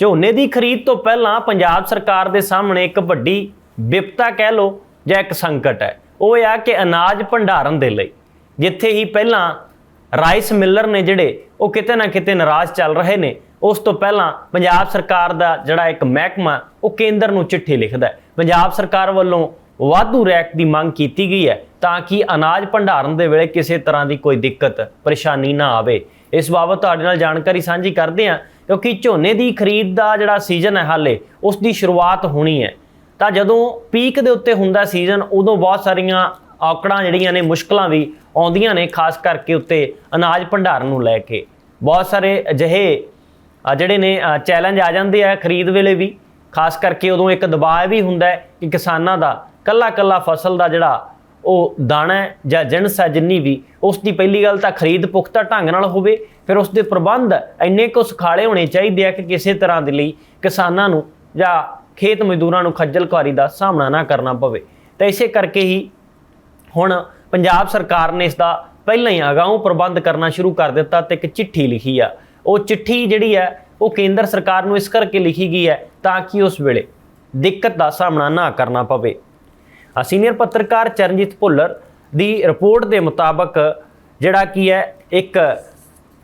ਝੋਨੇ ਦੀ ਖਰੀਦ ਤੋਂ ਪਹਿਲਾਂ ਪੰਜਾਬ ਸਰਕਾਰ ਦੇ ਸਾਹਮਣੇ ਇੱਕ ਵੱਡੀ ਵਿਪਤਾ ਕਹਿ ਲਓ ਜਾਂ ਇੱਕ ਸੰਕਟ ਹੈ। ਉਹ ਆ ਕਿ ਅਨਾਜ ਭੰਡਾਰਨ ਦੇ ਲਈ ਜਿੱਥੇ ਹੀ ਪਹਿਲਾਂ ਰਾਈਸ ਮਿਲਰ ਨੇ ਜਿਹੜੇ, ਉਹ ਕਿਤੇ ਨਾ ਕਿਤੇ ਨਾਰਾਜ਼ ਚੱਲ ਰਹੇ ਨੇ। ਉਸ ਤੋਂ ਪਹਿਲਾਂ ਪੰਜਾਬ ਸਰਕਾਰ ਦਾ ਜਿਹੜਾ ਇੱਕ ਮਹਿਕਮਾ, ਉਹ ਕੇਂਦਰ ਨੂੰ ਚਿੱਠੀ ਲਿਖਦਾ ਹੈ। ਪੰਜਾਬ ਸਰਕਾਰ ਵੱਲੋਂ ਵਾਧੂ ਰੈਕ ਦੀ ਮੰਗ ਕੀਤੀ ਗਈ ਹੈ ਤਾਂ ਕਿ ਅਨਾਜ ਭੰਡਾਰਨ ਦੇ ਵੇਲੇ ਕਿਸੇ ਤਰ੍ਹਾਂ ਦੀ ਕੋਈ ਦਿੱਕਤ, ਪਰੇਸ਼ਾਨੀ ਨਾ ਆਵੇ। ਇਸ ਬਾਬਤ ਤੁਹਾਡੇ ਨਾਲ ਜਾਣਕਾਰੀ ਸਾਂਝੀ ਕਰਦੇ ਹਾਂ। ਕਿਉਂਕਿ ਝੋਨੇ ਦੀ ਖਰੀਦ ਦਾ ਜਿਹੜਾ ਸੀਜ਼ਨ ਹੈ ਹਾਲੇ, ਉਸ ਦੀ ਸ਼ੁਰੂਆਤ ਹੋਣੀ ਹੈ। ਤਾਂ ਜਦੋਂ ਪੀਕ ਦੇ ਉੱਤੇ ਹੁੰਦਾ ਸੀਜ਼ਨ ਉਦੋਂ ਬਹੁਤ ਸਾਰੀਆਂ ਔਕੜਾਂ ਜਿਹੜੀਆਂ ਨੇ, ਮੁਸ਼ਕਲਾਂ ਵੀ ਆਉਂਦੀਆਂ ਨੇ, ਖਾਸ ਕਰਕੇ ਉੱਤੇ ਅਨਾਜ ਭੰਡਾਰਨ ਨੂੰ ਲੈ ਕੇ। ਬਹੁਤ ਸਾਰੇ ਅਜਿਹੇ ਜਿਹੜੇ ਨੇ ਚੈਲੰਜ ਆ ਜਾਂਦੇ ਆ ਖਰੀਦ ਵੇਲੇ ਵੀ। ਖਾਸ ਕਰਕੇ ਉਦੋਂ ਇੱਕ ਦਬਾਅ ਵੀ ਹੁੰਦਾ ਹੈ ਕਿ ਕਿਸਾਨਾਂ ਦਾ ਕੱਲਾ ਕੱਲਾ ਫਸਲ ਦਾ ਜਿਹੜਾ ਉਹ ਦਾਣਾ ਜਾਂ ਜਿਣਸ ਹੈ ਜਿੰਨੀ ਵੀ, ਉਸ ਦੀ ਪਹਿਲੀ ਗੱਲ ਤਾਂ ਖਰੀਦ ਪੁਖਤਾ ਢੰਗ ਨਾਲ ਹੋਵੇ, ਫਿਰ ਉਸ ਦੇ ਪ੍ਰਬੰਧ ਇੰਨੇ ਕੁ ਸੁਖਾਲੇ ਹੋਣੇ ਚਾਹੀਦੇ ਆ ਕਿ ਕਿਸੇ ਤਰ੍ਹਾਂ ਦੇ ਲਈ ਕਿਸਾਨਾਂ ਨੂੰ ਜਾਂ ਖੇਤ ਮਜ਼ਦੂਰਾਂ ਨੂੰ ਖੱਜਲ ਖੁਆਰੀ ਦਾ ਸਾਹਮਣਾ ਨਾ ਕਰਨਾ ਪਵੇ। ਤਾਂ ਇਸੇ ਕਰਕੇ ਹੀ ਹੁਣ ਪੰਜਾਬ ਸਰਕਾਰ ਨੇ ਇਸ ਦਾ ਪਹਿਲਾਂ ਹੀ ਅਗਾਊਂ ਪ੍ਰਬੰਧ ਕਰਨਾ ਸ਼ੁਰੂ ਕਰ ਦਿੱਤਾ ਤੇ ਇੱਕ ਚਿੱਠੀ ਲਿਖੀ ਆ। ਉਹ ਚਿੱਠੀ ਜਿਹੜੀ ਹੈ ਉਹ ਕੇਂਦਰ ਸਰਕਾਰ ਨੂੰ ਇਸ ਕਰਕੇ ਲਿਖੀ ਗਈ ਹੈ ਤਾਂ ਕਿ ਉਸ ਵੇਲੇ ਦਿੱਕਤ ਦਾ ਸਾਹਮਣਾ ਨਾ ਕਰਨਾ ਪਵੇ। ਸੀਨੀਅਰ ਪੱਤਰਕਾਰ ਚਰਨਜੀਤ ਭੁੱਲਰ ਦੀ ਰਿਪੋਰਟ ਦੇ ਮੁਤਾਬਕ ਜਿਹੜਾ ਕੀ ਹੈ, ਇੱਕ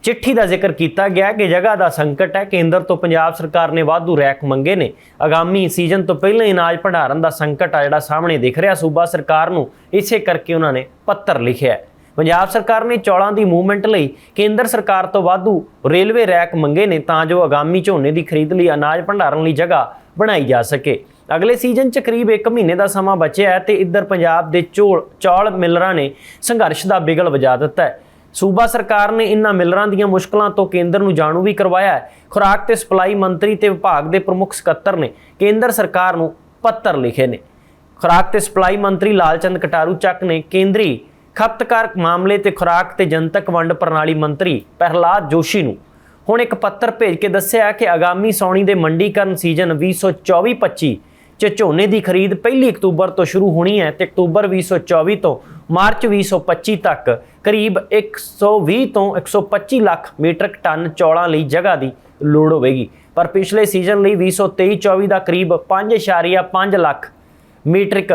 ਚਿੱਠੀ ਦਾ ਜ਼ਿਕਰ ਕੀਤਾ ਗਿਆ ਕਿ ਜਗ੍ਹਾ ਦਾ ਸੰਕਟ ਹੈ। ਕੇਂਦਰ ਤੋਂ ਪੰਜਾਬ ਸਰਕਾਰ ਨੇ ਵਾਧੂ ਰੈਕ ਮੰਗੇ ਨੇ। ਆਗਾਮੀ ਸੀਜ਼ਨ ਤੋਂ ਪਹਿਲਾਂ ਹੀ ਅਨਾਜ ਭੰਡਾਰਨ ਦਾ ਸੰਕਟ ਆ ਜਿਹੜਾ ਸਾਹਮਣੇ ਦਿਖ ਰਿਹਾ। ਸੂਬਾ ਸਰਕਾਰ ਨੂੰ ਇਸੇ ਕਰਕੇ ਉਹਨਾਂ ਨੇ ਪੱਤਰ ਲਿਖਿਆ ਪੰਜਾਬ ਸਰਕਾਰ ਨੇ ਚੌਲਾਂ ਦੀ ਮੂਵਮੈਂਟ ਲਈ ਕੇਂਦਰ ਸਰਕਾਰ ਤੋਂ ਵਾਧੂ ਰੇਲਵੇ ਰੈਕ ਮੰਗੇ ਨੇ ਤਾਂ ਜੋ ਆਗਾਮੀ ਝੋਨੇ ਦੀ ਖਰੀਦ ਲਈ ਅਨਾਜ ਭੰਡਾਰਨ ਲਈ ਜਗ੍ਹਾ ਬਣਾਈ ਜਾ ਸਕੇ। ਅਗਲੇ ਸੀਜ਼ਨ 'ਚ ਕਰੀਬ 1 ਮਹੀਨੇ ਦਾ ਸਮਾਂ ਬਚਿਆ ਹੈ ਤੇ ਇੱਧਰ ਪੰਜਾਬ ਦੇ ਚੌਲ ਚੌਲ ਮਿਲਰਾਂ ਨੇ ਸੰਘਰਸ਼ ਦਾ ਬਿਗਲ ਵਜਾ ਦਿੱਤਾ ਹੈ। ਸੂਬਾ ਸਰਕਾਰ ਨੇ ਇਨ੍ਹਾਂ ਮਿਲਰਾਂ ਦੀਆਂ ਮੁਸ਼ਕਲਾਂ ਤੋਂ ਕੇਂਦਰ ਨੂੰ ਜਾਣੂ ਵੀ ਕਰਵਾਇਆ ਹੈ। ਖੁਰਾਕ ਤੇ ਸਪਲਾਈ ਮੰਤਰੀ ਤੇ ਵਿਭਾਗ ਦੇ ਪ੍ਰਮੁੱਖ ਸਕੱਤਰ ਨੇ ਕੇਂਦਰ ਸਰਕਾਰ ਨੂੰ ਪੱਤਰ ਲਿਖੇ ਨੇ। ਖੁਰਾਕ ਤੇ ਸਪਲਾਈ ਮੰਤਰੀ ਲਾਲਚੰਦ ਕਟਾਰੂ ਚੱਕ ਨੇ ਕੇਂਦਰੀ ਖਪਤਕਾਰ ਮਾਮਲੇ ਤੇ ਖੁਰਾਕ ਤੇ ਜਨਤਕ ਵੰਡ ਪ੍ਰਣਾਲੀ ਮੰਤਰੀ ਪ੍ਰਹਲਾਦ ਜੋਸ਼ੀ ਨੂੰ ਹੁਣ ਇੱਕ ਪੱਤਰ ਭੇਜ ਕੇ ਦੱਸਿਆ ਕਿ ਆਗਾਮੀ ਸੌਣੀ ਦੇ ਮੰਡੀਕਰਨ ਸੀਜ਼ਨ 2024-25 ਚ ਝੋਨੇ ਦੀ ਖਰੀਦ 1 ਅਕਤੂਬਰ ਤੋਂ ਸ਼ੁਰੂ ਹੋਣੀ ਹੈ ਤੇ ਅਕਤੂਬਰ 2024 ਤੋਂ ਮਾਰਚ 2025 ਤੱਕ ਕਰੀਬ 120 ਤੋਂ 125 ਲੱਖ ਮੀਟ੍ਰਿਕ ਟਨ ਚੌਲਾਂ ਲਈ ਜਗ੍ਹਾ ਦੀ ਲੋੜ ਹੋਵੇਗੀ। ਪਰ ਪਿਛਲੇ ਸੀਜ਼ਨ ਲਈ 2023-24 ਦਾ ਕਰੀਬ 5.5 ਲੱਖ ਮੀਟ੍ਰਿਕ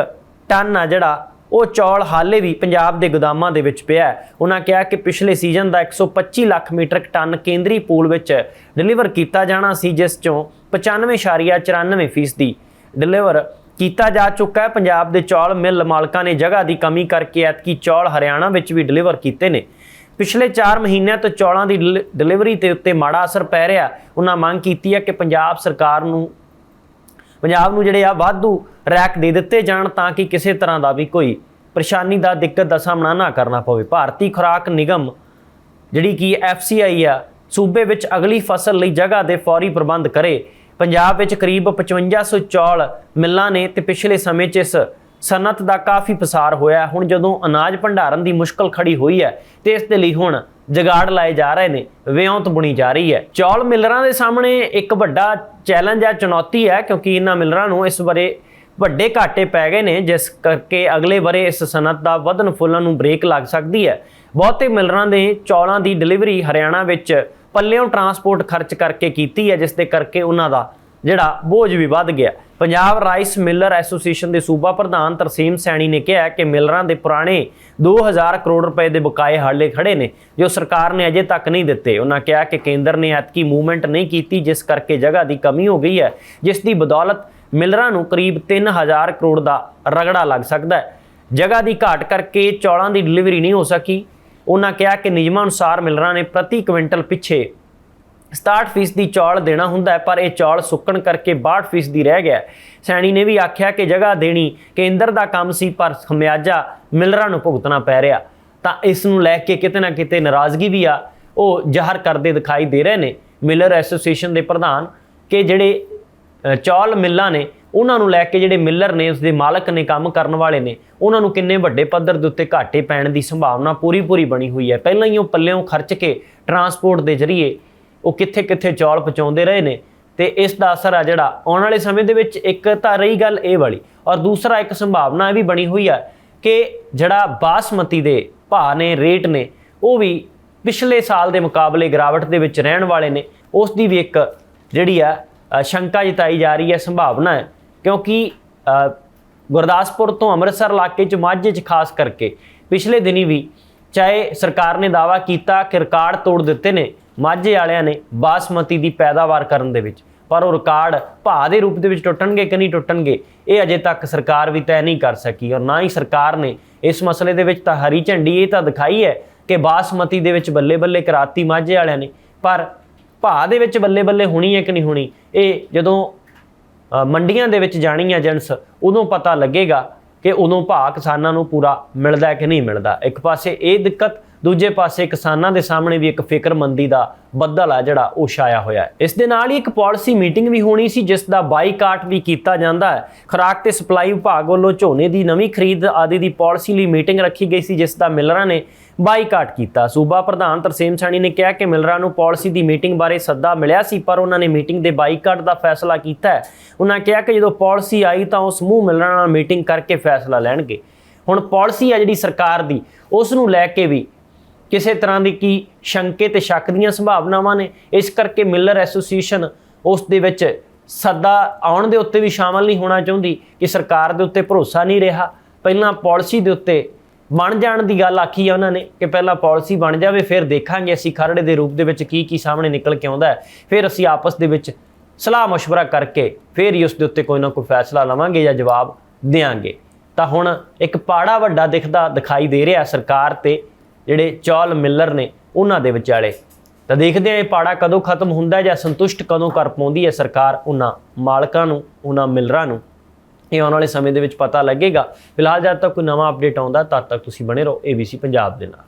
ਟਨ ਆ ਜਿਹੜਾ ਉਹ ਚੌਲ ਹਾਲੇ ਵੀ ਪੰਜਾਬ ਦੇ ਗੋਦਾਮਾਂ ਦੇ ਵਿੱਚ ਪਿਆ ਹੈ। ਉਹਨਾਂ ਕਿਹਾ ਕਿ ਪਿਛਲੇ ਸੀਜ਼ਨ ਦਾ 125 ਲੱਖ ਮੀਟ੍ਰਿਕ ਟਨ ਕੇਂਦਰੀ ਪੂਲ ਵਿੱਚ ਡਿਲੀਵਰ ਕੀਤਾ ਜਾਣਾ ਸੀ, ਜਿਸ ਚੋਂ 95.94% ਫੀਸਦੀ ਡਿਲੀਵਰ ਕੀਤਾ ਜਾ ਚੁੱਕਾ ਹੈ। ਪੰਜਾਬ ਦੇ ਚੌਲ ਮਿੱਲ ਮਾਲਕਾਂ ਨੇ ਜਗ੍ਹਾ ਦੀ ਕਮੀ ਕਰਕੇ ਐਤਕੀ ਚੌਲ ਹਰਿਆਣਾ ਵਿੱਚ ਵੀ ਡਿਲੀਵਰ ਕੀਤੇ ਨੇ। ਪਿਛਲੇ 4 ਮਹੀਨਿਆਂ ਤੋਂ ਚੌਲਾਂ ਦੀ ਡਿਲ- ਡਿਲੀਵਰੀ ਤੇ ਉੱਤੇ ਮਾੜਾ ਅਸਰ ਪੈ ਰਿਹਾ ਉਹਨਾਂ ਮੰਗ ਕੀਤੀ ਹੈ ਕਿ ਪੰਜਾਬ ਸਰਕਾਰ ਨੂੰ ਪੰਜਾਬ ਨੂੰ ਜਿਹੜੇ ਆ ਵਾਧੂ ਰੈਕ ਦੇ ਦਿੱਤੇ ਜਾਣ ਤਾਂ ਕਿ ਕਿਸੇ ਤਰ੍ਹਾਂ ਦਾ ਵੀ ਕੋਈ ਪਰੇਸ਼ਾਨੀ ਦਾ ਦਿੱਕਤ ਦਾ ਸਾਹਮਣਾ ਨਾ ਕਰਨਾ ਪਵੇ। ਭਾਰਤੀ ਖੁਰਾਕ ਨਿਗਮ, ਜਿਹੜੀ ਕਿ ਐਫਸੀਆਈ ਆ, ਸੂਬੇ ਵਿੱਚ ਅਗਲੀ ਫਸਲ ਲਈ ਜਗ੍ਹਾ ਦੇ ਫੌਰੀ ਪ੍ਰਬੰਧ ਕਰੇ। ਪੰਜਾਬ ਵਿੱਚ ਕਰੀਬ 5500 ਚੌਲ ਮਿੱਲਾਂ ਨੇ ਤੇ ਪਿਛਲੇ ਸਮੇਂ 'ਚ ਇਸ ਸਨਅਤ ਦਾ ਕਾਫੀ ਪਸਾਰ ਹੋਇਆ। ਹੁਣ ਜਦੋਂ ਅਨਾਜ ਭੰਡਾਰਨ ਦੀ ਮੁਸ਼ਕਲ ਖੜੀ ਹੋਈ ਹੈ, ਤੇ ਇਸ ਦੇ ਲਈ ਹੁਣ ਜਗਾੜ ਲਾਏ ਜਾ ਰਹੇ ਨੇ, ਵਿਉਂਤ ਬੁਣੀ ਜਾ ਰਹੀ ਹੈ। ਚੌਲ ਮਿਲਰਾਂ ਦੇ ਸਾਹਮਣੇ ਇੱਕ ਵੱਡਾ ਚੈਲੰਜ ਹੈ ਚੁਣੌਤੀ ਹੈ, ਕਿਉਂਕਿ ਇਹਨਾਂ ਮਿਲਰਾਂ ਨੂੰ ਇਸ ਬਾਰੇ ਵੱਡੇ ਘਾਟੇ ਪੈ ਗਏ ਨੇ, ਜਿਸ ਕਰਕੇ ਅਗਲੇ ਬਰੇ ਇਸ ਸਨਅਤ ਦਾ ਵਧਨ ਫੁੱਲਣ ਨੂੰ ਬ੍ਰੇਕ ਲੱਗ ਸਕਦੀ ਹੈ। ਬਹੁਤੇ ਮਿਲਰਾਂ ਦੇ ਚੌਲਾਂ ਦੀ ਡਿਲੀਵਰੀ ਹਰਿਆਣਾ ਵਿੱਚ ਪੱਲਿਓਂ ਟਰਾਂਸਪੋਰਟ ਖਰਚ ਕਰਕੇ ਕੀਤੀ ਹੈ ਜਿਸ ਦੇ ਕਰਕੇ ਉਹਨਾਂ ਦਾ ਜਿਹੜਾ ਬੋਝ ਵੀ ਵੱਧ ਗਿਆ। ਪੰਜਾਬ ਰਾਈਸ ਮਿਲਰ ਐਸੋਸੀਏਸ਼ਨ ਦੇ ਸੂਬਾ ਪ੍ਰਧਾਨ ਤਰਸੀਮ ਸੈਣੀ ਨੇ ਕਿਹਾ ਕਿ ਮਿਲਰਾਂ ਦੇ ਪੁਰਾਣੇ 2000 ਕਰੋੜ ਰੁਪਏ ਦੇ ਬਕਾਏ ਹਾਲੇ ਖੜੇ ਨੇ, ਜੋ ਸਰਕਾਰ ਨੇ ਅਜੇ ਤੱਕ ਨਹੀਂ ਦਿੱਤੇ। ਉਹਨਾਂ ਕਿਹਾ ਕਿ ਕੇਂਦਰ ਨੇ ਐਤਕੀ ਮੂਵਮੈਂਟ ਨਹੀਂ ਕੀਤੀ, ਜਿਸ ਕਰਕੇ ਜਗ੍ਹਾ ਦੀ ਕਮੀ ਹੋ ਗਈ ਹੈ, ਜਿਸ ਦੀ ਬਦੌਲਤ ਮਿਲਰਾਂ ਨੂੰ ਕਰੀਬ 3000 ਕਰੋੜ ਦਾ ਰਗੜਾ ਲੱਗ ਸਕਦਾ ਹੈ। ਜਗ੍ਹਾ ਦੀ ਘਾਟ ਕਰਕੇ ਚੌਲਾਂ ਦੀ ਡਿਲੀਵਰੀ ਨਹੀਂ ਹੋ ਸਕੀ ਉਹਨਾਂ ਕਿਹਾ ਕਿ ਨਿਯਮਾਂ ਅਨੁਸਾਰ ਮਿਲਰਾਂ ਨੇ ਪ੍ਰਤੀ ਕੁਇੰਟਲ ਪਿੱਛੇ 67% ਦੀ ਚੌਲ ਦੇਣਾ ਹੁੰਦਾ ਹੈ, ਪਰ ਇਹ ਚੌਲ ਸੁੱਕਣ ਕਰਕੇ 62% ਦੀ ਰਹਿ ਗਿਆ ਸੈਣੀ ਨੇ ਵੀ ਆਖਿਆ ਕਿ ਜਗ੍ਹਾ ਦੇਣੀ ਕੇਂਦਰ ਦਾ ਕੰਮ ਸੀ, ਪਰ ਖਮਿਆਜਾ ਮਿਲਰਾਂ ਨੂੰ ਭੁਗਤਣਾ ਪੈ ਰਿਹਾ। ਤਾਂ ਇਸ ਨੂੰ ਲੈ ਕੇ ਕਿਤੇ ਨਾ ਕਿਤੇ ਨਾਰਾਜ਼ਗੀ ਵੀ ਆ, ਉਹ ਜ਼ਾਹਰ ਕਰਦੇ ਦਿਖਾਈ ਦੇ ਰਹੇ ਨੇ। ਮਿਲਰ ਐਸੋਸੀਏਸ਼ਨ ਦੇ ਪ੍ਰਧਾਨ ਕਿ ਜਿਹੜੇ ਚੌਲ ਮਿੱਲਾਂ ਨੇ ਉਹਨਾਂ ਨੂੰ ਲੈ ਕੇ ਜਿਹੜੇ ਮਿਲਰ ਨੇ ਉਸ ਦੇ ਮਾਲਕ ਨੇ ਕੰਮ ਕਰਨ ਵਾਲੇ ਨੇ, ਉਹਨਾਂ ਨੂੰ ਕਿੰਨੇ ਵੱਡੇ ਪੱਧਰ ਦੇ ਉੱਤੇ ਘਾਟੇ ਪੈਣ ਦੀ ਸੰਭਾਵਨਾ ਪੂਰੀ ਪੂਰੀ ਬਣੀ ਹੋਈ ਹੈ। ਪਹਿਲਾਂ ਹੀ ਉਹ ਪੱਲਿਓਂ ਖਰਚ ਕੇ ਟਰਾਂਸਪੋਰਟ ਦੇ ਜ਼ਰੀਏ ਉਹ ਕਿੱਥੇ ਕਿੱਥੇ ਚੌਲ ਪਹੁੰਚਾਉਂਦੇ ਰਹੇ ਨੇ ਤੇ ਇਸ ਦਾ ਅਸਰ ਆ ਜਿਹੜਾ ਆਉਣ ਵਾਲੇ ਸਮੇਂ ਦੇ ਵਿੱਚ ਇੱਕ ਤਾਂ ਰਹੀ ਗੱਲ ਇਹ ਵਾਲੀ ਔਰ ਦੂਸਰਾ ਇੱਕ ਸੰਭਾਵਨਾ ਇਹ ਵੀ ਬਣੀ ਹੋਈ ਆ ਕਿ ਜਿਹੜਾ ਬਾਸਮਤੀ ਦੇ ਭਾਅ ਨੇ, ਰੇਟ ਨੇ, ਉਹ ਵੀ ਪਿਛਲੇ ਸਾਲ ਦੇ ਮੁਕਾਬਲੇ ਗਿਰਾਵਟ ਦੇ ਵਿੱਚ ਰਹਿਣ ਵਾਲੇ ਨੇ। ਉਸ ਦੀ ਵੀ ਇੱਕ ਜਿਹੜੀ ਆ ਸ਼ੰਕਾ ਜਤਾਈ ਜਾ ਰਹੀ ਹੈ, ਸੰਭਾਵਨਾ ਹੈ। ਕਿਉਂਕਿ ਗੁਰਦਾਸਪੁਰ ਤੋਂ ਅੰਮ੍ਰਿਤਸਰ ਇਲਾਕੇ ਚ ਮਾਝੇ ਚ ਖਾਸ ਕਰਕੇ, ਪਿਛਲੇ ਦਿਨੀ ਵੀ ਚਾਹੇ ਸਰਕਾਰ ਨੇ ਦਾਵਾ ਕੀਤਾ ਕਿ ਰਿਕਾਰਡ ਤੋੜ ਦਿੱਤੇ ਨੇ, ਮਾਝੇ ਵਾਲਿਆਂ ਨੇ ਬਾਸਮਤੀ ਦੀ ਪੈਦਾਵਾਰ ਕਰਨ ਦੇ ਵਿੱਚ, ਪਰ ਉਹ ਰਿਕਾਰਡ ਭਾਅ ਦੇ ਰੂਪ ਦੇ ਵਿੱਚ ਟੁੱਟਣਗੇ ਕਿ ਨਹੀਂ ਟੁੱਟਣਗੇ, ਇਹ ਅਜੇ ਤੱਕ ਸਰਕਾਰ ਵੀ ਤੈਅ ਨਹੀਂ ਕਰ ਸਕੀ ਔਰ ਨਾ ਹੀ ਸਰਕਾਰ ਨੇ ਇਸ ਮਸਲੇ ਦੇ ਵਿੱਚ ਤਾਂ ਹਰੀ ਝੰਡੀ, ਇਹ ਤਾਂ ਦਿਖਾਈ ਹੈ ਕਿ ਬਾਸਮਤੀ ਦੇ ਵਿੱਚ ਬੱਲੇ ਬੱਲੇ ਕਰਾਤੀ ਮਾਝੇ ਵਾਲਿਆਂ ਨੇ, ਪਰ ਭਾਅ ਦੇ ਵਿੱਚ ਬੱਲੇ ਬੱਲੇ ਹੋਣੀ ਹੈ ਕਿ ਨਹੀਂ ਹੋਣੀ, ਇਹ ਜਦੋਂ ਮੰਡੀਆਂ ਦੇ ਵਿੱਚ ਜਾਣੀ ਏਜੰਟਸ ਉਦੋਂ ਪਤਾ ਲੱਗੇਗਾ ਕਿ ਉਦੋਂ ਭਾਅ ਕਿਸਾਨਾਂ ਨੂੰ ਪੂਰਾ ਮਿਲਦਾ ਕਿ ਨਹੀਂ ਮਿਲਦਾ। ਇੱਕ ਪਾਸੇ ਇਹ ਦਿੱਕਤ ਦੂਜੇ ਪਾਸੇ ਕਿਸਾਨਾਂ ਦੇ ਸਾਹਮਣੇ ਵੀ ਇੱਕ ਫਿਕਰਮੰਦੀ ਦਾ ਬੱਦਲ ਆ ਜਿਹੜਾ ਉਹ ਛਾਇਆ ਹੋਇਆ ਹੈ। ਇਸ ਦੇ ਨਾਲ ਹੀ ਇੱਕ ਪਾਲਿਸੀ ਮੀਟਿੰਗ ਵੀ ਹੋਣੀ ਸੀ, ਜਿਸ ਦਾ ਬਾਈਕਾਟ ਵੀ ਕੀਤਾ ਜਾਂਦਾ ਹੈ। ਖੁਰਾਕ ਤੇ ਸਪਲਾਈ ਵਿਭਾਗ ਵੱਲੋਂ ਝੋਨੇ ਦੀ ਨਵੀਂ ਖਰੀਦ ਆਦਿ ਦੀ ਪਾਲਿਸੀ ਲਈ ਮੀਟਿੰਗ ਰੱਖੀ ਗਈ ਸੀ, ਜਿਸ ਦਾ ਮਿਲਰਾਂ ਨੇ ਬਾਈਕਾਟ ਕੀਤਾ। ਸੂਬਾ ਪ੍ਰਧਾਨ ਤਰਸੇਮ ਸਾਣੀ ਨੇ ਕਿਹਾ ਕਿ ਮਿਲਰਾਂ ਨੂੰ ਪਾਲਿਸੀ ਦੀ ਮੀਟਿੰਗ ਬਾਰੇ ਸੱਦਾ ਮਿਲਿਆ ਸੀ, ਪਰ ਉਹਨਾਂ ਨੇ ਮੀਟਿੰਗ ਦੇ ਬਾਈਕਾਟ ਦਾ ਫੈਸਲਾ ਕੀਤਾ ਹੈ। ਉਹਨਾਂ ਕਿਹਾ ਕਿ ਜਦੋਂ ਪਾਲਿਸੀ ਆਈ ਤਾਂ ਉਹ ਸਮੂਹ ਮਿਲਰਾਂ ਨਾਲ ਮੀਟਿੰਗ ਕਰਕੇ ਫੈਸਲਾ ਲੈਣਗੇ। ਹੁਣ ਪਾਲਿਸੀ ਆ ਜਿਹੜੀ ਸਰਕਾਰ ਦੀ, ਉਸ ਨੂੰ ਲੈ ਕੇ ਵੀ ਕਿਸੇ ਤਰ੍ਹਾਂ ਦੀ ਕੀ ਸ਼ੰਕੇ ਤੇ ਸ਼ੱਕ ਦੀਆਂ ਸੰਭਾਵਨਾਵਾਂ ਨੇ ਇਸ ਕਰਕੇ ਮਿਲਰ ਐਸੋਸੀਏਸ਼ਨ ਉਸ ਦੇ ਵਿੱਚ ਸੱਦਾ ਆਉਣ ਦੇ ਉੱਤੇ ਵੀ ਸ਼ਾਮਲ ਨਹੀਂ ਹੋਣਾ ਚਾਹੁੰਦੀ ਕਿ ਸਰਕਾਰ ਦੇ ਉੱਤੇ ਭਰੋਸਾ ਨਹੀਂ ਰਿਹਾ ਪਹਿਲਾਂ ਪਾਲਿਸੀ ਦੇ ਉੱਤੇ ਬਣ ਜਾਣ ਦੀ ਗੱਲ ਆਖੀ ਆ ਉਹਨਾਂ ਨੇ ਕਿ ਪਹਿਲਾਂ ਪਾਲਿਸੀ ਬਣ ਜਾਵੇ ਫਿਰ ਦੇਖਾਂਗੇ ਅਸੀਂ ਖਰੜੇ ਦੇ ਰੂਪ ਦੇ ਵਿੱਚ ਕੀ ਕੀ ਸਾਹਮਣੇ ਨਿਕਲ ਕੇ ਆਉਂਦਾ ਹੈ ਫਿਰ ਅਸੀਂ ਆਪਸ ਦੇ ਵਿੱਚ ਸਲਾਹ مشورہ ਕਰਕੇ ਫਿਰ ਹੀ ਉਸ ਦੇ ਉੱਤੇ ਕੋਈ ਨਾ ਕੋਈ ਫੈਸਲਾ ਲਵਾਂਗੇ ਜਾਂ ਜਵਾਬ ਦੇਵਾਂਗੇ ਤਾਂ ਹੁਣ ਇੱਕ ਪਾੜਾ ਵੱਡਾ ਦਿਖਦਾ ਦਿਖਾਈ ਦੇ ਰਿਹਾ ਸਰਕਾਰ ਤੇ ਜਿਹੜੇ ਚੌਲ ਮਿਲਰ ਨੇ ਉਹਨਾਂ ਦੇ ਵਿਚਾਲੇ। ਤਾਂ ਦੇਖਦੇ ਹਾਂ ਇਹ ਪਾੜਾ ਕਦੋਂ ਖਤਮ ਹੁੰਦਾ ਜਾਂ ਸੰਤੁਸ਼ਟ ਕਦੋਂ ਕਰ ਪਾਉਂਦੀ ਹੈ ਸਰਕਾਰ ਉਹਨਾਂ ਮਾਲਕਾਂ ਨੂੰ, ਉਹਨਾਂ ਮਿਲਰਾਂ ਨੂੰ। ਇਹ ਆਉਣ ਵਾਲੇ ਸਮੇਂ ਦੇ ਵਿੱਚ ਪਤਾ ਲੱਗੇਗਾ। ਫਿਲਹਾਲ ਜਦ ਤੱਕ ਕੋਈ ਨਵਾਂ ਅਪਡੇਟ ਆਉਂਦਾ, ਤਦ ਤੱਕ ਤੁਸੀਂ ਬਣੇ ਰਹੋ ABC ਪੰਜਾਬ ਦੇ ਨਾਲ।